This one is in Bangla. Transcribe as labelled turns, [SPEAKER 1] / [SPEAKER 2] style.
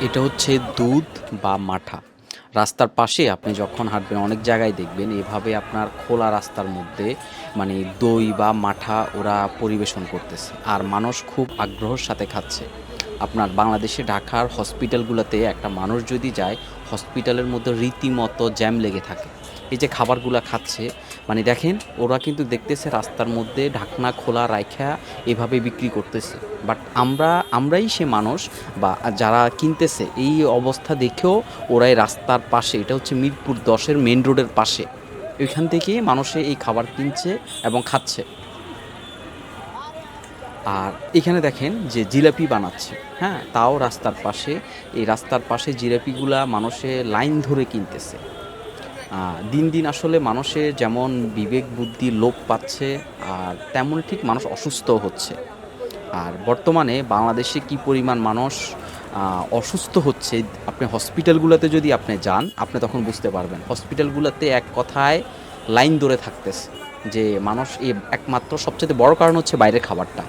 [SPEAKER 1] এটা হচ্ছে দুধ বা মাঠা। রাস্তার পাশে আপনি যখন হাঁটবেন, অনেক জায়গায় দেখবেন এভাবে আপনার খোলা রাস্তার মধ্যে মানে দই বা মাঠা ওরা পরিবেশন করতেছে। আর মানুষ খুব আগ্রহের সাথে খাচ্ছে। আপনার বাংলাদেশে ঢাকার হসপিটালগুলোতে একটা মানুষ যদি যায়, হসপিটালের মধ্যে রীতিমতো জ্যাম লেগে থাকে। এই যে খাবারগুলো খাচ্ছে মানে দেখেন, ওরা কিন্তু দেখতেছে রাস্তার মধ্যে ঢাকনা খোলা রাইখা এভাবে বিক্রি করতেছে। বাট আমরা, আমরাই সে মানুষ বা যারা কিনতেছে, এই অবস্থা দেখেও ওরাই রাস্তার পাশে, এটা হচ্ছে মিরপুর দশের মেন রোডের পাশে। ওইখান থেকে মানুষে এই খাবার কিনছে এবং খাচ্ছে। আর এখানে দেখেন যে জিলাপি বানাচ্ছে। হ্যাঁ তাও রাস্তার পাশে। এই রাস্তার পাশে জিলাপিগুলা মানুষে লাইন ধরে কিনতেছে। দিন দিন আসলে মানুষের যেমন বিবেক, বুদ্ধি, লোপ পাচ্ছে আর তেমন ঠিক মানুষ অসুস্থ হচ্ছে। আর বর্তমানে বাংলাদেশে কি পরিমাণ মানুষ অসুস্থ হচ্ছে, আপনি হসপিটালগুলোতে যদি আপনি যান, আপনি তখন বুঝতে পারবেন। হসপিটালগুলোতে এক কথায় লাইন ধরে থাকতেছে যে মানুষ এই একমাত্র সবচেয়ে বড় কারণ হচ্ছে বাইরের খাবারটা।